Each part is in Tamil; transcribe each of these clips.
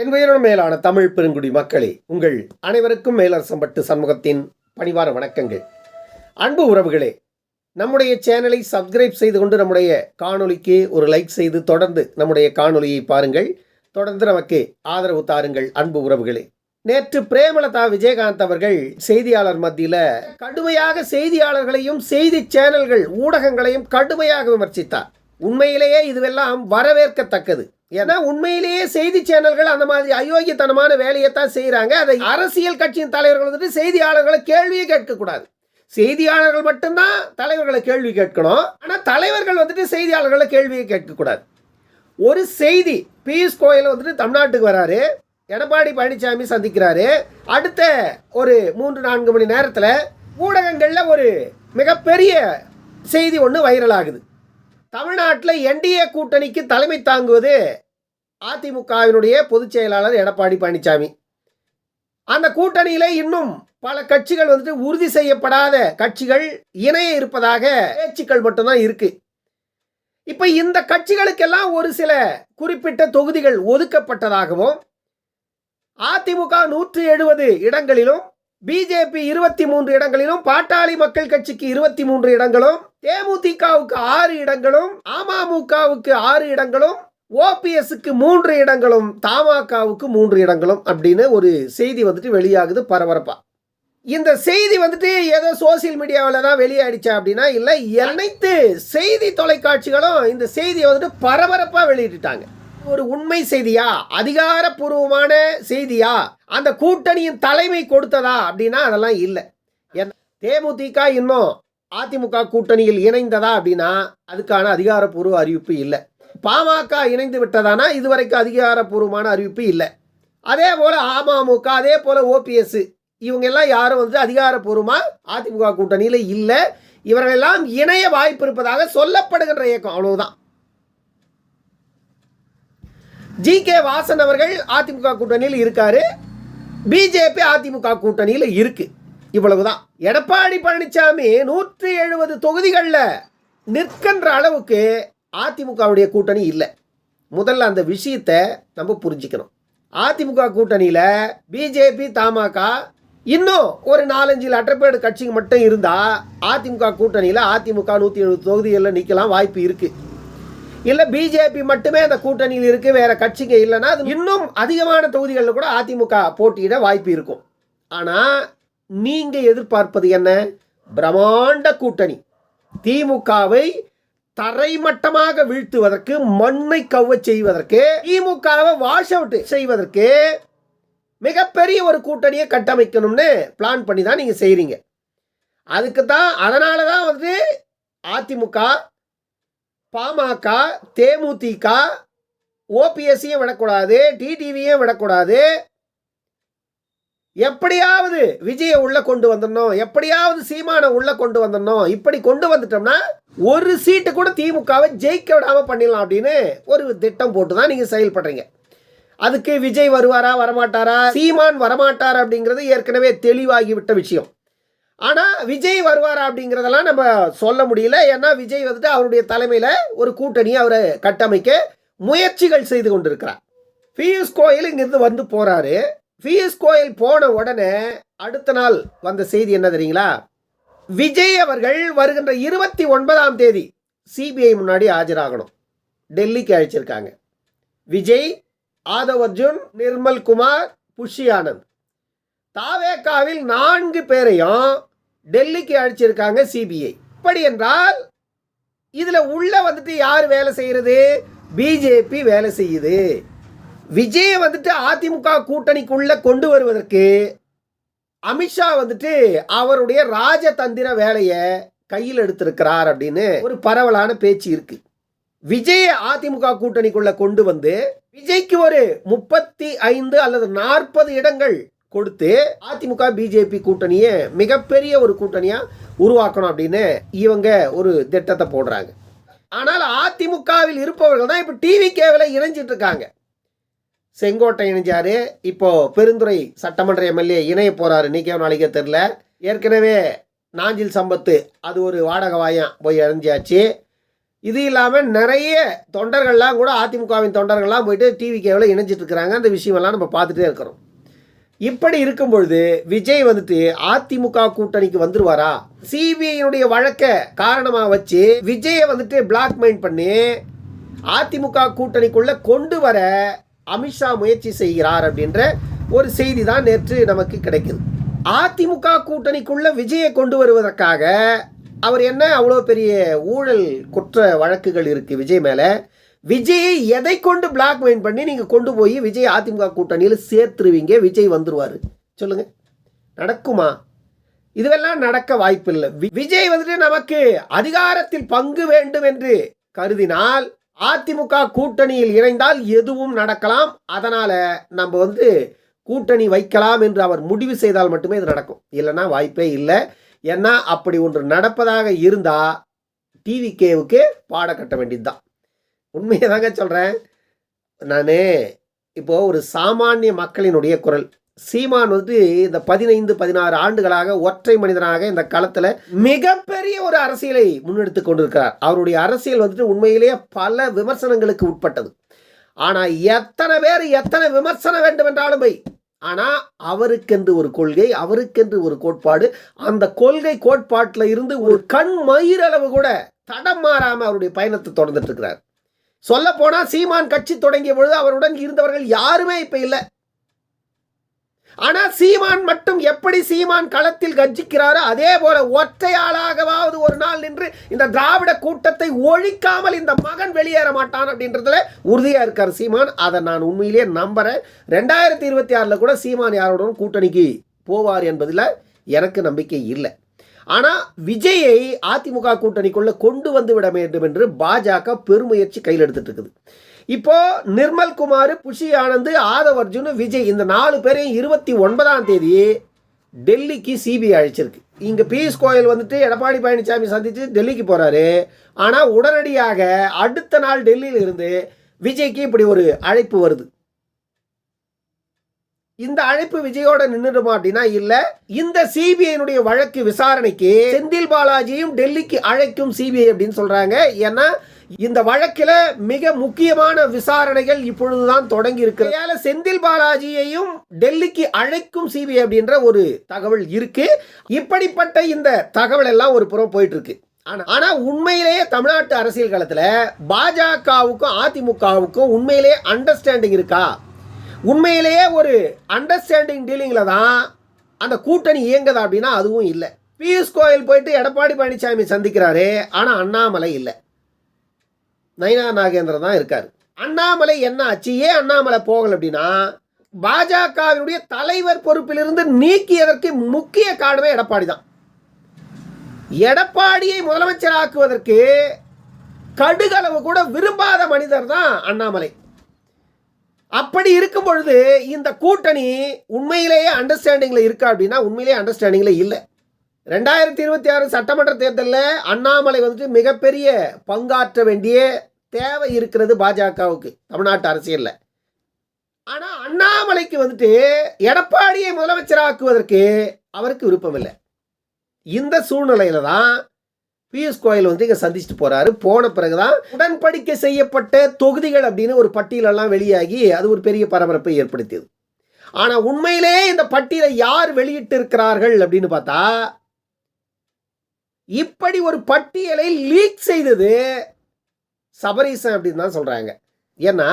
என் உயரம் மேலான தமிழ் பெருங்குடி மக்களே. உங்கள் அனைவருக்கும் மேலரசம்பட்டு சண்முகத்தின் பணிவார வணக்கங்கள். அன்பு உறவுகளே நம்முடைய சேனலை சப்ஸ்கிரைப் செய்து கொண்டு நம்முடைய காணொலிக்கு ஒரு லைக் செய்து தொடர்ந்து நம்முடைய காணொலியை பாருங்கள். தொடர்ந்து நமக்கு ஆதரவு தாருங்கள் அன்பு உறவுகளே. நேற்று பிரேமலதா விஜயகாந்த் அவர்கள் செய்தியாளர் மத்தியில் கடுமையாக செய்தியாளர்களையும் செய்தி சேனல்கள் ஊடகங்களையும் கடுமையாக விமர்சித்தார். உண்மையிலேயே இதுவெல்லாம் வரவேற்கத்தக்கது. ஏன்னா உண்மையிலேயே செய்தி சேனல்கள் அந்த மாதிரி அயோக்கியத்தனமான வேலையைத்தான் செய்கிறாங்க அதை அரசியல் கட்சியின் தலைவர்கள் வந்துட்டு செய்தியாளர்களை கேள்வியே கேட்கக்கூடாது. செய்தியாளர்கள் மட்டும்தான் தலைவர்களை கேள்வி கேட்கணும். ஆனால் தலைவர்கள் வந்துட்டு செய்தியாளர்களை கேள்வியை கேட்கக்கூடாது. ஒரு செய்தி பியூஷ் கோயல் வந்துட்டு தமிழ்நாட்டுக்கு வராரு. எடப்பாடி பழனிசாமி சந்திக்கிறாரு. அடுத்த ஒரு மூன்று நான்கு மணி நேரத்தில் ஊடகங்களில் ஒரு மிகப்பெரிய செய்தி ஒன்று வைரல் ஆகுது தமிழ்நாட்டில் என்டிஏ கூட்டணிக்கு தலைமை தாங்குவது அதிமுகவினுடைய பொதுச் செயலாளர் எடப்பாடி பழனிசாமி. அந்த கூட்டணியில இன்னும் பல கட்சிகள் வந்துட்டு உறுதி செய்யப்படாத கட்சிகள் இணைய இருப்பதாக பேச்சுக்கள் மட்டும்தான் இருக்கு. இப்போ இந்த கட்சிகளுக்கெல்லாம் ஒரு சில குறிப்பிட்ட தொகுதிகள் ஒதுக்கப்பட்டதாகவும் அதிமுக நூற்றி எழுபது இடங்களிலும் பிஜேபி இருபத்தி மூன்று இடங்களிலும் பாட்டாளி மக்கள் கட்சிக்கு இருபத்தி மூன்று இடங்களும் தேமுதிகவுக்கு ஆறு இடங்களும் அமமுகவுக்கு ஆறு இடங்களும் ஓபிஎஸ்க்கு மூன்று இடங்களும் தமாகவுக்கு மூன்று இடங்களும் அப்படின்னு ஒரு செய்தி வந்துட்டு வெளியாகுது பரபரப்பா. இந்த செய்தி வந்துட்டு ஏதோ சோசியல் மீடியாவில் தான் வெளியாயிடுச்சா அப்படின்னா இல்லை அனைத்து செய்தி தொலைக்காட்சிகளும் இந்த செய்தியை வந்துட்டு பரபரப்பாக வெளியிட்டுட்டாங்க. ஒரு உண்மை செய்தியா? அதிகாரப்பூர்வமான செய்தியா? அந்த கூட்டணியின் தலைமை கொடுத்ததா அப்படின்னா அதெல்லாம் இல்லை. தேமுதிக இன்னும் அதிமுக கூட்டணியில் இணைந்ததா அப்படின்னா அதுக்கான அதிகாரப்பூர்வ அறிவிப்பு இல்லை. பாமக இணைந்து விட்டதானா இதுவரைக்கும் அதிகாரப்பூர்வமான அறிவிப்பு இல்லை. அதே போல் அமமுக அதே போல் ஓபிஎஸ் இவங்க எல்லாம் யாரும் வந்து அதிகாரப்பூர்வமாக அதிமுக கூட்டணியில் இல்லை. இவர்களெல்லாம் இணைய வாய்ப்பு இருப்பதாக சொல்லப்படுகின்ற இயக்கம். அவ்வளவுதான். ஜி கே வாசன் அவர்கள் அதிமுக கூட்டணியில் இருக்காரு. பிஜேபி அதிமுக கூட்டணியில் இருக்குது இவ்வளவுதான். எடப்பாடி பழனிசாமி நூற்றி எழுபது தொகுதிகளில் நிற்கின்ற அளவுக்கு அதிமுகவுடைய கூட்டணி இல்லை. முதல்ல அந்த விஷயத்தை நம்ம புரிஞ்சுக்கணும். அதிமுக கூட்டணியில் பிஜேபி தமாக இன்னும் ஒரு நாலஞ்சு லட்டப்பேடு கட்சிங்க மட்டும் இருந்தால் அதிமுக கூட்டணியில் அதிமுக நூற்றி எழுபது தொகுதிகளில் நிற்கலாம் வாய்ப்பு இருக்குது இல்லை பிஜேபி மட்டுமே அந்த கூட்டணியில் இருக்குது வேறு கட்சிங்க இல்லைன்னா அது இன்னும் அதிகமான தொகுதிகளில் கூட அதிமுக போட்டியிட வாய்ப்பு இருக்கும். ஆனால் நீங்கள் எதிர்பார்ப்பது என்ன? பிரம்மாண்ட கூட்டணி. திமுகவை தரைமட்டமாக வீழ்த்துவதற்கு மண்ணை கவ்வ செய்வதற்கு திமுகவை வாஷ் அவுட் செய்வதற்கு மிகப்பெரிய ஒரு கூட்டணியை கட்டமைக்கணும்னு பிளான் பண்ணி தான் நீங்கள் செய்கிறீங்க அதுக்கு தான் அதனால தான் வந்து அதிமுக பாமக தேமுதிக ஓபிஎஸ்சியும் விடக்கூடாது டிடிவியும் விடக்கூடாது எப்படியாவது விஜயை உள்ள கொண்டு வந்துடணும் எப்படியாவது சீமானை உள்ள கொண்டு வந்துடணும். இப்படி கொண்டு வந்துட்டோம்னா ஒரு சீட்டு கூட திமுகவை ஜெயிக்க விடாம பண்ணிடலாம் அப்படின்னு ஒரு திட்டம் போட்டு தான் நீங்க செயல்படுறீங்க. அதுக்கு விஜய் வருவாரா வரமாட்டாரா? சீமான் வரமாட்டாரா அப்படிங்கிறது ஏற்கனவே தெளிவாகிவிட்ட விஷயம். ஆனால் விஜய் வருவாரா அப்படிங்கிறதெல்லாம் நம்ம சொல்ல முடியல. ஏன்னா விஜய் வந்துட்டு அவருடைய தலைமையில் ஒரு கூட்டணியை அவரை கட்டமைக்க முயற்சிகள் செய்து கொண்டிருக்கிறார். பியூஷ் கோயில் இங்கிருந்து வந்து போகிறாரு பிஎஸ் கோயல் போன உடனே அடுத்த நாள் வந்த செய்தி என்ன தெரியுங்களா? விஜய் அவர்கள் வருகின்ற இருபத்தி ஒன்பதாம் தேதி சிபிஐ முன்னாடி ஆஜராகணும். டெல்லிக்கு அழைச்சிருக்காங்க. விஜய் ஆதவ் அர்ஜுன் நிர்மல் குமார் புஷி ஆனந்த். தாவேக்காவில் நான்கு பேரையும் டெல்லிக்கு அழைச்சிருக்காங்க சிபிஐ இப்படி என்றால் இதில் உள்ள வந்துட்டு யார் வேலை செய்கிறது பிஜேபி வேலை செய்யுது. விஜயை வந்துட்டு அதிமுக கூட்டணிக்குள்ள கொண்டு வருவதற்கு அமித்ஷா வந்துட்டு அவருடைய ராஜதந்திர வேலையை கையில் எடுத்திருக்கிறார் அப்படின்னு ஒரு பரவலான பேச்சு இருக்கு. விஜய அதிமுக கூட்டணிக்குள்ள கொண்டு வந்து விஜய்க்கு ஒரு முப்பத்தி ஐந்து அல்லது நாற்பது இடங்கள் கொடுத்து அதிமுக பிஜேபி கூட்டணியை மிகப்பெரிய ஒரு கூட்டணியாக உருவாக்கணும் அப்படின்னு இவங்க ஒரு திட்டத்தை போடுறாங்க. ஆனால் அதிமுகவில் இருப்பவர்கள் தான் இப்போ டிவி கேவில் இணைஞ்சிட்டு இருக்காங்க. செங்கோட்டை இணைஞ்சாரு. இப்போ பெருந்துறை சட்டமன்ற எம்எல்ஏ இணைய போறாரு. நீக்கே நாளைக்கே தெரில ஏற்கனவே நாஞ்சில் சம்பத்து அது ஒரு வாடகை வாயம் போய் இணைஞ்சாச்சு இது இல்லாமல் நிறைய தொண்டர்கள்லாம் கூட அதிமுகவின் தொண்டர்கள்லாம் போயிட்டு டிவி கேவில் இணைஞ்சிட்டு இருக்கிறாங்க. அந்த விஷயமெல்லாம் நம்ம பார்த்துட்டே இருக்கிறோம். இப்படி இருக்கும் பொழுது விஜய் வந்துட்டு அதிமுக கூட்டணிக்கு வந்துருவாரா? சிபிஐனுடைய வழக்கை காரணமாக வச்சு விஜயை வந்துட்டு பிளாக்மெயில் பண்ணி அதிமுக கூட்டணிக்குள்ளே கொண்டு வர அமித்ஷா முயற்சி செய்கிறார் அப்படின்ற ஒரு செய்தி தான் நேற்று நமக்கு கிடைக்குது. அதிமுக கூட்டணிக்குள்ள விஜயை கொண்டு வருவதற்காக அவர் என்ன அவ்வளோ பெரிய ஊழல் குற்ற வழக்குகள் இருக்குது விஜய் மேலே? விஜயை எதை கொண்டு பிளாக்மெயில் பண்ணி நீங்கள் கொண்டு போய் விஜய் அதிமுக கூட்டணியில் சேர்த்துருவீங்க? விஜய் வந்துடுவார் சொல்லுங்கள் நடக்குமா? இதுவெல்லாம் நடக்க வாய்ப்பில்லை. வி- விஜய் வந்துட்டு நமக்கு அதிகாரத்தில் பங்கு வேண்டும் என்று கருதினால் அதிமுக கூட்டணியில் இணைந்தால் எதுவும் நடக்கலாம். அதனால் நம்ம வந்து கூட்டணி வைக்கலாம் என்று அவர் முடிவு செய்தால் மட்டுமே இது நடக்கும். இல்லைன்னா வாய்ப்பே இல்லை. ஏன்னா அப்படி ஒன்று நடப்பதாக இருந்தால் டிவிகேவுக்கு பாட கட்ட வேண்டியது தான் உண்மையை தாங்க சொல்கிறேன் நான் இப்போது ஒரு சாமானிய மக்களினுடைய குரல். சீமான் வந்து இந்த பதினைந்து பதினாறு ஆண்டுகளாக ஒற்றை மனிதனாக இந்த களத்தில் மிகப்பெரிய ஒரு அரசியலை முன்னெடுத்து கொண்டிருக்கிறார். அவருடைய அரசியல் வந்துட்டு உண்மையிலேயே பல விமர்சனங்களுக்கு உட்பட்டது. ஆனால் எத்தனை பேர் எத்தனை விமர்சனம் வேண்டும் என்றாலும் போய் ஆனால் அவருக்கென்று ஒரு கொள்கை அவருக்கென்று ஒரு கோட்பாடு அந்த கொள்கை கோட்பாட்டில் இருந்து ஒரு கண் மயிரளவு கூட தடம் மாறாமல் அவருடைய பயணத்தை தொடர்ந்துட்டு இருக்கிறார். சொல்ல போனால் சீமான் கட்சி தொடங்கிய பொழுது அவருடன் இருந்தவர்கள் யாருமே இப்போ இல்லை. ஆனால் சீமான் மட்டும் எப்படி சீமான் களத்தில் கர்ஜிக்கிறாரோ அதே போல ஒற்றையாளாகவாவது ஒரு நாள் நின்று இந்த திராவிட கூட்டத்தை ஒழிக்காமல் இந்த மகன் வெளியேற மாட்டான் அப்படின்றதுல உறுதியா இருக்கார் சீமான். அதை நான் உண்மையிலேயே நம்புறேன். ரெண்டாயிரத்தி இருபத்தி ஆறுல கூட சீமான் யாரோட கூட்டணிக்கு போவார் என்பதில் எனக்கு நம்பிக்கை இல்லை. ஆனால் விஜயை அதிமுக கூட்டணிக்குள்ளே கொண்டு வந்து விட வேண்டும் என்று பாஜக பெருமுயற்சி கையில் எடுத்துட்டு இருக்குது. இப்போ நிர்மல் குமார் புஷி ஆனந்த் ஆதவ் அர்ஜுன் விஜய் இந்த நாலு பேரையும் இருபத்தி ஒன்பதாம் தேதி டெல்லிக்கு சிபிஐ அழைச்சிருக்கு. இங்கே பியூஷ் கோயல் வந்துட்டு எடப்பாடி பழனிசாமி சந்தித்து டெல்லிக்கு போகிறாரு ஆனால் உடனடியாக அடுத்த நாள் டெல்லியில் இருந்து விஜய்க்கு இப்படி ஒரு அழைப்பு வருது. இந்த அழைப்பு விஜயோட நின்றுடுமா அப்படின்னா இல்ல இந்த சிபிஐனுடைய வழக்கு விசாரணைக்கு செந்தில் பாலாஜியும் டெல்லிக்கு அழைக்கும் சிபிஐ அப்படின்னு சொல்றாங்க. ஏன்னா இந்த வழக்கில் மிக முக்கியமான விசாரணைகள் இப்பொழுதுதான் தொடங்கி இருக்கிறது செந்தில் பாலாஜியையும் டெல்லிக்கு அழைக்கும் சிபிஐ அப்படின்ற ஒரு தகவல் இருக்கு. இப்படிப்பட்ட இந்த தகவல் எல்லாம் ஒரு புறம் போயிட்டு இருக்கு ஆனா உண்மையிலேயே தமிழ்நாட்டு அரசியல் களத்துல பாஜகவுக்கும் அதிமுகவுக்கும் உண்மையிலேயே அண்டர்ஸ்டாண்டிங் இருக்கா? உண்மையிலேயே ஒரு அண்டர்ஸ்டாண்டிங் டீலிங்கில் தான் அந்த கூட்டணி இயங்குதா அப்படின்னா அதுவும் இல்லை. பியூஷ் கோயல் போயிட்டு எடப்பாடி பழனிசாமி சந்திக்கிறாரு ஆனால் அண்ணாமலை இல்லை. நயனா நாகேந்திரன் தான் இருக்கார். அண்ணாமலை என்ன ஆச்சு? ஏன் அண்ணாமலை போகல அப்படின்னா பாஜகவினுடைய தலைவர் பொறுப்பிலிருந்து நீக்கியதற்கு முக்கிய காரணமே எடப்பாடி தான். எடப்பாடியை முதலமைச்சராக்குவதற்கு கடுகளவு கூட விரும்பாத மனிதர் தான் அண்ணாமலை. அப்படி இருக்கும் பொழுது இந்த கூட்டணி உண்மையிலேயே அண்டர்ஸ்டாண்டிங்கில் இருக்கா அப்படின்னா உண்மையிலேயே அண்டர்ஸ்டாண்டிங்கில் இல்லை. ரெண்டாயிரத்தி இருபத்தி ஆறு சட்டமன்ற தேர்தலில் அண்ணாமலை வந்துட்டு மிகப்பெரிய பங்காற்ற வேண்டிய தேவை இருக்கிறது பாஜகவுக்கு தமிழ்நாட்டு அரசியலில். ஆனால் அண்ணாமலைக்கு வந்துட்டு எடப்பாடியை முதலமைச்சராக்குவதற்கு அவருக்கு விருப்பம் இல்லை இந்த சூழ்நிலையில தான் பியூஷ் கோயல் வந்து இங்கே சந்திச்சுட்டு போகிறாரு போன பிறகுதான் உடன்படிக்கை செய்யப்பட்ட தொகுதிகள் அப்படின்னு ஒரு பட்டியலெல்லாம் வெளியாகி அது ஒரு பெரிய பரபரப்பை ஏற்படுத்தியது. ஆனால் உண்மையிலே இந்த பட்டியலை யார் வெளியிட்டு இருக்கிறார்கள் அப்படின்னு பார்த்தா இப்படி ஒரு பட்டியலை லீக் செய்தது சபரீசன் அப்படின்னு தான் சொல்கிறாங்க ஏன்னா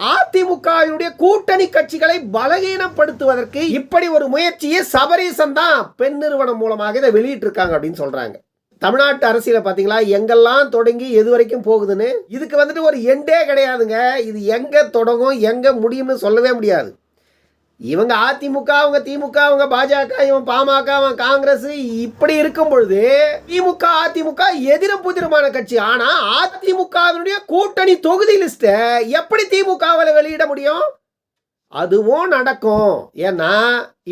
அதிமுகவினுடைய கூட்டணி கட்சிகளை பலகீனப்படுத்துவதற்கு இப்படி ஒரு முயற்சியை சபரீசன் தான் பெண் நிறுவனம் மூலமாக இதை வெளியிட்டிருக்காங்க அப்படின்னு சொல்கிறாங்க தமிழ்நாட்டு அரசியலை பார்த்தீங்களா? எங்கெல்லாம் தொடங்கி எது வரைக்கும் போகுதுன்னு? இதுக்கு வந்துட்டு ஒரு எண்டே கிடையாதுங்க. இது எங்கே தொடங்கும் எங்கே முடியும்னு சொல்லவே முடியாது. இவங்க அதிமுக அவங்க திமுக அவங்க பாஜக இவன் பாமக அவன் காங்கிரஸ் இப்படி இருக்கும் பொழுது திமுக அதிமுக எதிரும் புதிருமான கட்சி. ஆனா அதிமுகவினுடைய கூட்டணி தொகுதி லிஸ்ட எப்படி திமுகவில் வெளியிட முடியும்? அதுவும் நடக்கும். ஏன்னா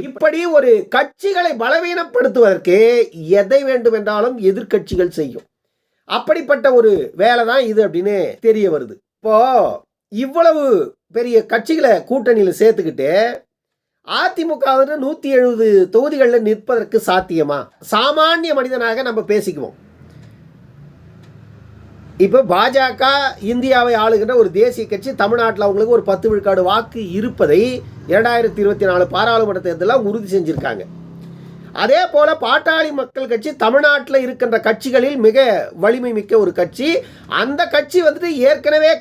இப்படி ஒரு கட்சிகளை பலவீனப்படுத்துவதற்கு எதை வேண்டுமென்றாலும் எதிர்க்கட்சிகள் செய்யும். அப்படிப்பட்ட ஒரு வேலை தான் இது அப்படின்னு தெரிய வருது. இப்போ இவ்வளவு பெரிய கட்சிகளை கூட்டணியில் சேர்த்துக்கிட்டு அதிமுக நூற்றி எழுபது தொகுதிகளில் நிற்பதற்கு சாத்தியமா? சாமானிய மனிதனாக நம்ம பேசிக்குவோம். இப்போ பாஜக இந்தியாவை ஆளுகின்ற ஒரு தேசிய கட்சி தமிழ்நாட்டில் அவங்களுக்கு ஒரு பத்து விழுக்காடு வாக்கு இருப்பதை இரண்டாயிரத்தி இருபத்தி நாலு பாராளுமன்ற தேர்தலில் உறுதி செஞ்சுருக்காங்க. அதே போல் பாட்டாளி மக்கள் கட்சி தமிழ்நாட்டில் இருக்கின்ற கட்சிகளில் மிக வலிமை மிக்க ஒரு கட்சி. அந்த கட்சி வந்துட்டு ஏற்கனவே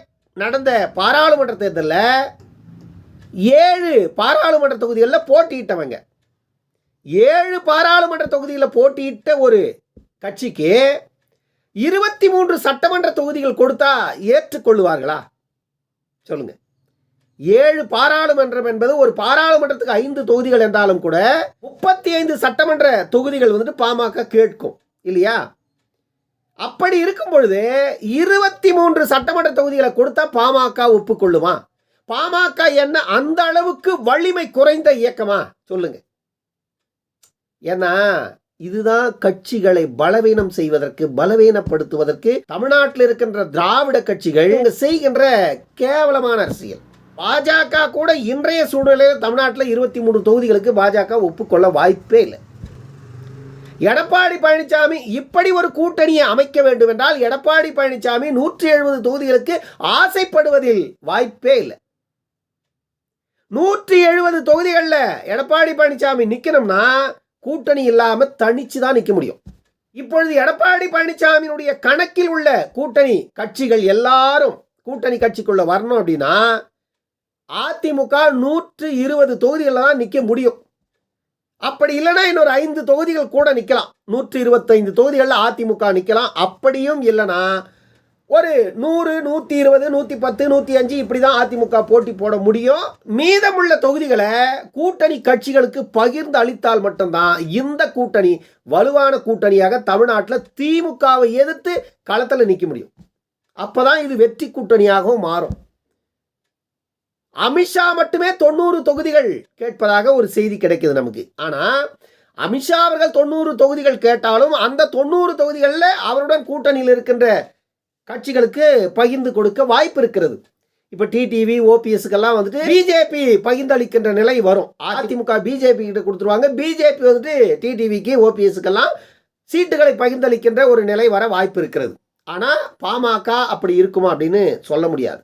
நடந்த பாராளுமன்ற தேர்தலில் ஏழு பாராளுமன்ற தொகுதிகளில் போட்டியிட்டவங்க. ஏழு பாராளுமன்ற தொகுதியில் போட்டியிட்ட ஒரு கட்சிக்கு இருபத்தி மூன்று சட்டமன்ற தொகுதிகள் கொடுத்தா ஏற்றுக்கொள்ளுவார்களா? சொல்லுங்க. ஏழு பாராளுமன்றம் என்பது ஒரு பாராளுமன்றத்துக்கு ஐந்து தொகுதிகள் என்றாலும் கூட முப்பத்தி ஐந்து சட்டமன்ற தொகுதிகள் வந்துட்டு பாமக கேட்கும் இல்லையா? அப்படி இருக்கும் பொழுது இருபத்தி மூன்று சட்டமன்ற தொகுதிகளை கொடுத்தா பாமக ஒப்புக்கொள்ளுமா? பாமக என்ன அந்த அளவுக்கு வலிமை குறைந்த இயக்கமா? சொல்லுங்க. ஏன்னா இதுதான் கட்சிகளை பலவீனம் செய்வதற்கு பலவீனப்படுத்துவதற்கு தமிழ்நாட்டில் இருக்கின்ற திராவிட கட்சிகள் இங்க செய்கின்ற கேவலமான அரசியல். பாஜக கூட இன்றைய சூழ்நிலையில் தமிழ்நாட்டில் இருபத்தி மூணு தொகுதிகளுக்கு பாஜக ஒப்புக்கொள்ள வாய்ப்பே இல்லை. எடப்பாடி பழனிசாமி இப்படி ஒரு கூட்டணியை அமைக்க வேண்டும் என்றால் எடப்பாடி பழனிசாமி நூற்றி எழுபது தொகுதிகளுக்கு ஆசைப்படுவதில் வாய்ப்பே இல்லை. நூற்றி எழுபது தொகுதிகளில் எடப்பாடி பழனிசாமி நிற்கணும்னா கூட்டணி இல்லாமல் தனிச்சு தான் நிற்க முடியும். இப்பொழுது எடப்பாடி பழனிசாமியினுடைய கணக்கில் உள்ள கூட்டணி கட்சிகள் எல்லாரும் கூட்டணி கட்சிக்குள்ள வரணும் அப்படின்னா அதிமுக நூற்று இருபது தொகுதிகளில் தான் நிற்க முடியும். அப்படி இல்லைன்னா இன்னொரு ஐந்து தொகுதிகள் கூட நிற்கலாம் நூற்று இருபத்தைந்து தொகுதிகளில் அதிமுக நிற்கலாம் அப்படியும் இல்லைன்னா ஒரு நூறு நூற்றி இருபது நூற்றி பத்து நூற்றி அஞ்சு இப்படி தான் அதிமுக போட்டி போட முடியும். மீதமுள்ள தொகுதிகளை கூட்டணி கட்சிகளுக்கு பகிர்ந்து அளித்தால் மட்டும்தான் இந்த கூட்டணி வலுவான கூட்டணியாக தமிழ்நாட்டில் திமுகவை எதிர்த்து களத்தில் நிற்க முடியும். அப்போதான் இது வெற்றி கூட்டணியாகவும் மாறும். அமித்ஷா மட்டுமே தொண்ணூறு தொகுதிகள் கேட்பதாக ஒரு செய்தி கிடைக்குது நமக்கு. ஆனால் அமித்ஷா அவர்கள் தொண்ணூறு தொகுதிகள் கேட்டாலும் அந்த தொண்ணூறு தொகுதிகளில் அவருடன் கூட்டணியில் இருக்கின்ற கட்சிகளுக்கு பகிர்ந்து கொடுக்க வாய்ப்பு இருக்கிறது. இப்போ டிடிவி ஓபிஎஸ்க்கெல்லாம் வந்துட்டு பிஜேபி பகிர்ந்தளிக்கின்ற நிலை வரும். அதிமுக பிஜேபி கிட்ட கொடுத்துருவாங்க. பிஜேபி வந்துட்டு டிடிவிக்கு ஓபிஎஸ்க்கெல்லாம் சீட்டுகளை பகிர்ந்தளிக்கின்ற ஒரு நிலை வர வாய்ப்பு இருக்கிறது. ஆனால் பாமக அப்படி இருக்குமா அப்படின்னு சொல்ல முடியாது.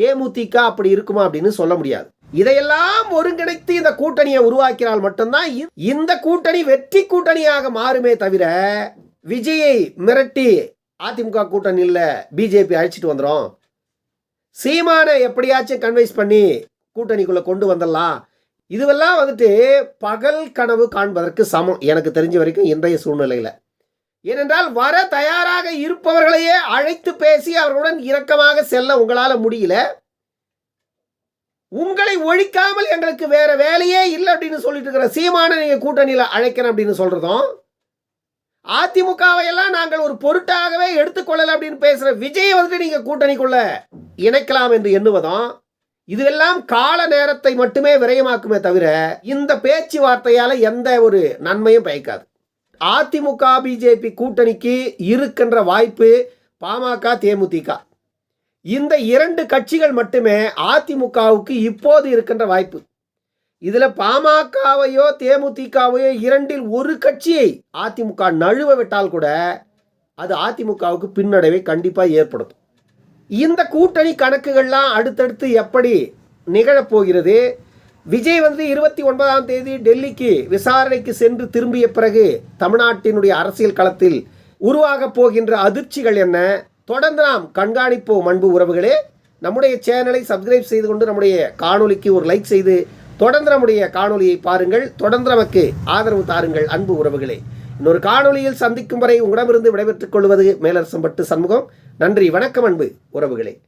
தேமுதிக அப்படி இருக்குமா அப்படின்னு சொல்ல முடியாது. இதையெல்லாம் ஒருங்கிணைத்து இந்த கூட்டணியை உருவாக்கினால் மட்டும்தான் இ- இந்த கூட்டணி வெற்றி கூட்டணியாக மாறுமே தவிர விஜயை மிரட்டி அதிமுக கூட்டணியில் பிஜேபி அழைச்சிட்டு வந்துடும் சீமானை எப்படியாச்சும் கன்வைஸ் பண்ணி கூட்டணிக்குள்ளே கொண்டு வந்துடலாம். இதுவெல்லாம் வந்துட்டு பகல் கனவு காண்பதற்கு சமம். எனக்கு தெரிஞ்ச வரைக்கும் இன்றைய சூழ்நிலையில். ஏனென்றால் வர தயாராக இருப்பவர்களையே அழைத்து பேசி அவர்களுடன் இரக்கமாக செல்ல உங்களால் முடியல. உங்களை ஒழிக்காமல் எங்களுக்கு வேற வேலையே இல்லை அப்படின்னு சொல்லிட்டு இருக்கிற சீமான நீங்கள் கூட்டணியில் அழைக்கிறேன் அப்படின்னு சொல்கிறதும் அதிமுகவை எல்லாம் நாங்கள் ஒரு பொருட்டாகவே எடுத்துக்கொள்ளல அப்படின்னு பேசுற விஜயை வந்துட்டு நீங்க கூட்டணிக்குள்ள இணைக்கலாம் என்று எண்ணுவதும் இதுவெல்லாம் கால நேரத்தை மட்டுமே விரயமாக்குமே தவிர இந்த பேச்சுவார்த்தையால எந்த ஒரு நன்மையும் பயக்காது. அதிமுக பிஜேபி கூட்டணிக்கு இருக்கின்ற வாய்ப்பு பாமக தேமுதிக. இந்த இரண்டு கட்சிகள் மட்டுமே அதிமுகவுக்கு இப்போது இருக்கின்ற வாய்ப்பு. இதில் பாமகவையோ தேமுதிகவையோ இரண்டில் ஒரு கட்சியை அதிமுக நழுவ விட்டால் கூட அது அதிமுகவுக்கு பின்னடைவை கண்டிப்பாக ஏற்படுத்தும். இந்த கூட்டணி கணக்குகள்லாம் அடுத்தடுத்து எப்படி நிகழப்போகிறது? விஜய் வந்து இருபத்தி ஒன்பதாம் தேதி டெல்லிக்கு விசாரணைக்கு சென்று திரும்பிய பிறகு தமிழ்நாட்டினுடைய அரசியல் களத்தில் உருவாகப் போகின்ற அதிர்ச்சிகள் என்ன? தொடர்ந்து நாம் கண்காணிப்போம் அன்பு உறவுகளே. நம்முடைய சேனலை சப்ஸ்கிரைப் செய்து கொண்டு நம்முடைய காணொளிக்கு ஒரு லைக் செய்து தொடர்ந்து நம்முடைய காணொலியை பாருங்கள். தொடர்ந்து நமக்கு ஆதரவு தாருங்கள் அன்பு உறவுகளே. இன்னொரு காணொளியில் சந்திக்கும் வரை உங்களிடமிருந்து விடைபெற்றுக் கொள்வது மேலரசம்பட்டு சண்முகம். நன்றி வணக்கம் அன்பு உறவுகளே.